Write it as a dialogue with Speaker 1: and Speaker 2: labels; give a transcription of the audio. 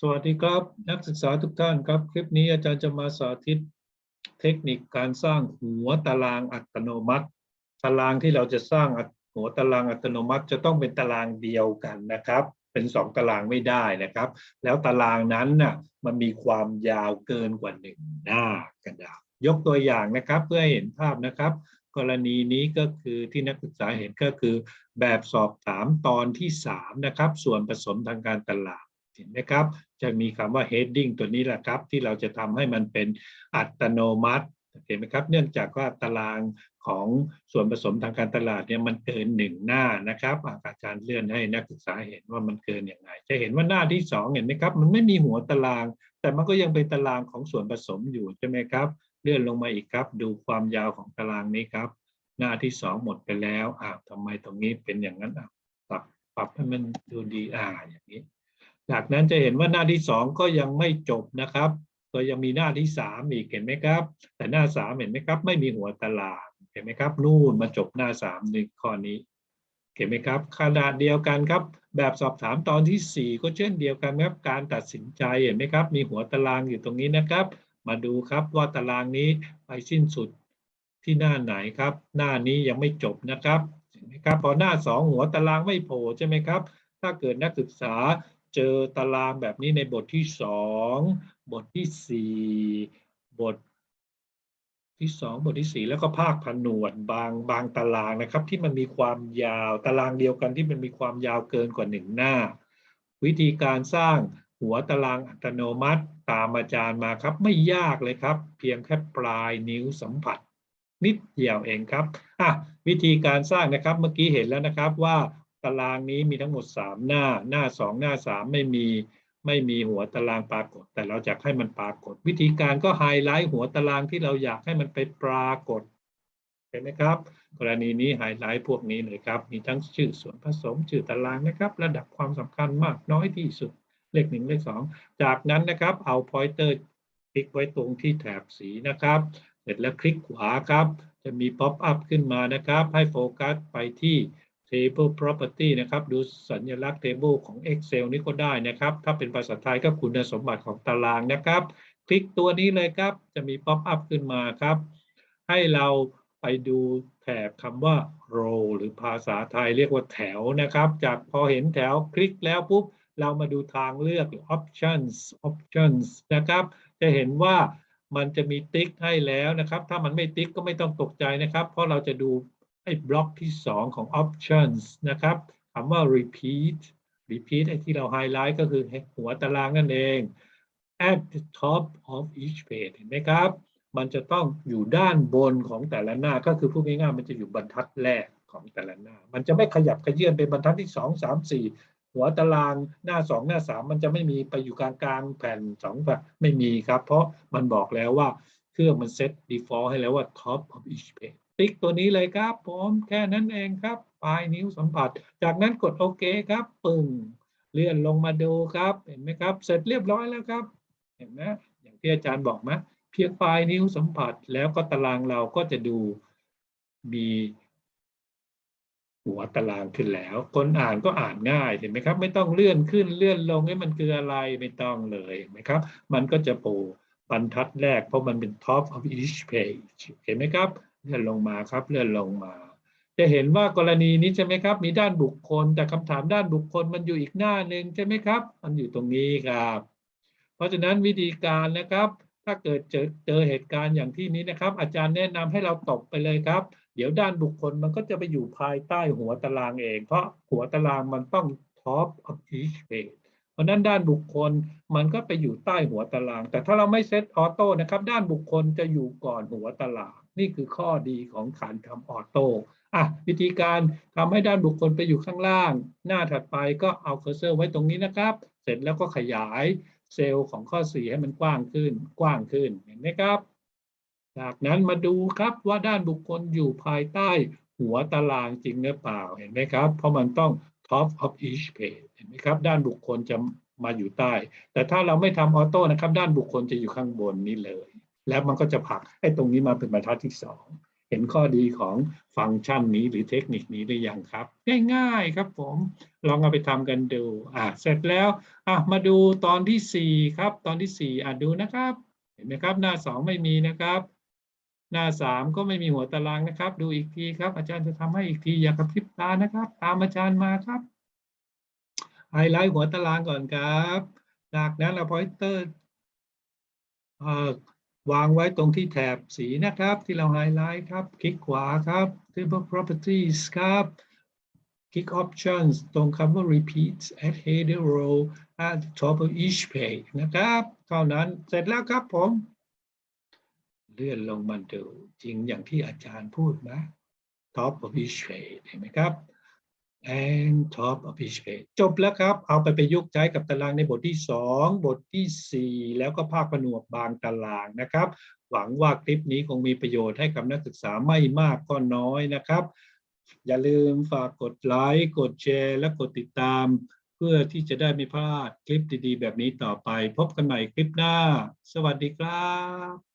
Speaker 1: สวัสดีครับนักศึกษาทุกท่านครับ คลิปนี้อาจารย์จะมาสาธิตเทคนิคการสร้างหัวตารางอัตโนมัติ ตารางที่เราจะสร้างหัวตารางอัตโนมัติจะต้องเป็นตารางเดียวกันนะครับ เป็นสองตารางไม่ได้นะครับ แล้วตารางนั้นน่ะมันมีความยาวเกินกว่าหนึ่งหน้ากระดาษยกตัวอย่างนะครับเพื่อให้เห็นภาพนะครับ กรณีนี้ก็คือที่นักศึกษาเห็นก็คือ แบบสอบถามตอนที่สามนะครับส่วนผสมทางการตลาด เห็นไหมครับ จะมีคำว่า heading ตัวนี้แหละครับ ที่เราจะทำให้มันเป็นอัตโนมัติเห็นไหมครับ เนื่องจากว่าตารางของส่วนผสมทางการตลาดเนี่ยมันเกินหนึ่งหน้านะครับอาจารย์เลื่อนให้นักศึกษาเห็นว่ามันเกินอย่างไรจะเห็นว่าหน้าที่สองเห็นไหมครับ มันไม่มีหัวตาราง แต่มันก็ยังเป็นตารางของส่วนผสมอยู่ใช่ไหมครับ เลื่อนลงมาอีกครับ ดูความยาวของตารางนี้ครับ หน้าที่สองหมดไปแล้วอ้าวทำไมตรงนี้เป็นอย่างนั้นอะปรับปรับให้มันดูดีอ่าอย่างนี้ จากนั้นจะเห็นว่าหน้าที่สองก็ยังไม่จบนะครับ ก็ยังมีหน้าที่สามอีกเห็นไหมครับ แต่หน้าสามเห็นไหมครับ ไม่มีหัวตารางเห็นไหมครับ นู่นมาจบหน้าสามในข้อนี้เห็นไหมครับขนาดเดียวกันครับ แบบสอบถามตอนที่สี่ก็เช่นเดียวกันครับการตัดสินใจเห็นไหมครับ มีหัวตารางอยู่ตรงนี้นะครับ มาดูครับว่าตารางนี้ไปสิ้นสุดที่หน้าไหนครับ หน้านี้ยังไม่จบนะครับเห็นไหมครับพอหน้าสองหัวตารางไม่โผล่ใช่ไหมครับ ถ้าเกิดนักศึกษา เจอตารางแบบนี้ในบทที่สองบทที่สี่บทที่สองบทที่สี่แล้วก็ภาคผนวดบางบางตารางนะครับ ที่มันมีความยาวตารางเดียวกันที่มันมีความยาวเกินกว่าหนึ่งหน้า วิธีการสร้างหัวตารางอัตโนมัติตามอาจารย์มาครับ ไม่ยากเลยครับ เพียงแค่ปลายนิ้วสัมผัส นิดเดียวเองครับอะวิธีการสร้างนะครับเมื่อกี้เห็นแล้วนะครับว่า ตารางนี้มีทั้งหมด 3 หน้าหน้า 2 หน้า 3 ไม่มีไม่มีหัวตารางปรากฏ แต่เราอยากให้มันปรากฏ วิธีการก็ไฮไลท์หัวตารางที่เราอยากให้มันไปปรากฏเห็นไหมครับ กรณีนี้ไฮไลท์พวกนี้เลยครับ มีทั้งชื่อส่วนผสมชื่อตารางนะครับ ระดับความสำคัญมากน้อยที่สุดเลขหนึ่งเลขสองจากนั้นนะครับเอา pointer คลิกไว้ตรงที่แถบสีนะครับ เสร็จแล้วคลิกขวาครับ จะมี pop up ขึ้นมานะครับ ให้โฟกัสไปที่ table property นะครับ ดูสัญลักษณ์ table ของ Excel นี่ก็ได้นะครับ ถ้าเป็นภาษาไทยก็คุณสมบัติของตารางนะครับ คลิกตัวนี้เลยครับ จะมี pop up ขึ้นมาครับ ให้เราไปดูแถบคำว่า row หรือภาษาไทยเรียกว่าแถวนะครับ จากพอเห็นแถวคลิกแล้วปุ๊บ เรามาดูทางเลือก options options นะครับ จะเห็นว่ามันจะมีติ๊กให้แล้วนะครับ ถ้ามันไม่ติ๊กก็ไม่ต้องตกใจนะครับ เพราะเราจะดู ไอ้บล็อกที่ 2 ของ options นะครับคำว่า repeat repeat ไอ้ที่เราไฮไลท์ก็คือหัวตารางนั่นเอง at the top of each page เห็นไหมครับ มันจะต้องอยู่ด้านบนของแต่ละหน้า ก็คือพูดง่ายๆมันจะอยู่บรรทัดแรกของแต่ละหน้า มันจะไม่ขยับขยื่นเป็นบรรทัดที่ 2 3 4 หัวตารางหน้า 2 หน้า 3 มันจะไม่มีไปอยู่กลางกลางแผ่น2แบบไม่มีครับ เพราะมันบอกแล้วว่าเครื่องมันเซต default ให้แล้วว่า top of each page ติ๊กตัวนี้เลยครับผมแค่นั้นเองครับ ปลายนิ้วสัมผัส จากนั้นกดโอเคครับปึ้งเลื่อนลงมาดูครับเห็นไหมครับ เสร็จเรียบร้อยแล้วครับ เห็นไหมอย่างที่อาจารย์บอกไหมเพียงปลายนิ้วสัมผัสแล้วก็ตารางเราก็จะดูมีหัวตารางขึ้นแล้ว คนอ่านก็อ่านง่ายเห็นไหมครับ ไม่ต้องเลื่อนขึ้นเลื่อนลงให้มันคืออะไรไม่ต้องเลยเห็นไหมครับ มันก็จะโผล่บรรทัดแรกเพราะมันเป็น top of each page เห็นไหมครับ เลื่อนลงมาครับ เลื่อนลงมา จะเห็นว่ากรณีนี้ใช่ไหมครับ มีด้านบุคคล แต่คำถามด้านบุคคลมันอยู่อีกหน้าหนึ่งใช่ไหมครับ มันอยู่ตรงนี้ครับ เพราะฉะนั้นวิธีการนะครับ ถ้าเกิดเจอเจอเหตุการณ์อย่างที่นี้นะครับ อาจารย์แนะนำให้เราตบไปเลยครับ เดี๋ยวด้านบุคคลมันก็จะไปอยู่ภายใต้หัวตารางเอง เพราะหัวตารางมันต้อง top of each page เพราะนั้นด้านบุคคลมันก็ไปอยู่ใต้หัวตาราง แต่ถ้าเราไม่เซตออโต้นะครับ ด้านบุคคลจะอยู่ก่อนหัวตาราง นี่คือข้อดีของการทำออโต้อะวิธีการทำให้ด้านบุคคลไปอยู่ข้างล่าง หน้าถัดไปก็เอาเคอร์เซอร์ไว้ตรงนี้นะครับ เสร็จแล้วก็ขยายเซลล์ของข้อ 4 ให้มันกว้างขึ้น กว้างขึ้นเห็นไหมครับ จากนั้นมาดูครับว่าด้านบุคคลอยู่ภายใต้หัวตารางจริงหรือเปล่าเห็นไหมครับ เพราะมันต้อง top of each page เห็นไหมครับ ด้านบุคคลจะมาอยู่ใต้ แต่ถ้าเราไม่ทำออโต้นะครับ ด้านบุคคลจะอยู่ข้างบนนี้เลย แล้วมันก็จะผลักไอ้ตรงนี้มาเป็นบรรทัดที่สองเห็นข้อดีของฟังก์ชันนี้หรือเทคนิคนี้หรือยังครับ ง่ายๆครับผมลองเอาไปทำกันดูอะเสร็จแล้วอะมาดูตอนที่สี่ครับ ตอนที่สี่อะดูนะครับ เห็นไหมครับ หน้าสองไม่มีนะครับ หน้าสามก็ไม่มีหัวตารางนะครับ ดูอีกทีครับ อาจารย์จะทำให้อีกทีอย่ากระพริบตานะครับ ตามอาจารย์มาครับไฮไลท์หัวตารางก่อนครับ จากนั้นเอาพอยเตอร์ วางไว้ตรงที่แถบสีนะครับ ที่เราไฮไลท์ครับ คลิกขวาครับ table properties ครับ คลิก options ตรงคำว่า repeat at header row at the top of each page นะครับ เท่านั้นเสร็จแล้วครับผม เลื่อนลงมาดูจริงอย่างที่อาจารย์พูดนะ top of each page เห็นไหมครับ and top of each page จบแล้วครับ เอาไปประยุกต์ใช้กับตารางในบทที่ 2 บทที่ 4 แล้วก็ภาคผนวกบางตารางนะครับ หวังว่าคลิปนี้คงมีประโยชน์ให้กับนักศึกษาไม่มากก็น้อยนะครับ อย่าลืมฝากกดไลค์กดแชร์และกดติดตาม เพื่อที่จะได้ไม่พลาดคลิปดีๆ แบบนี้ต่อไป พบกันใหม่คลิปหน้า สวัสดีครับ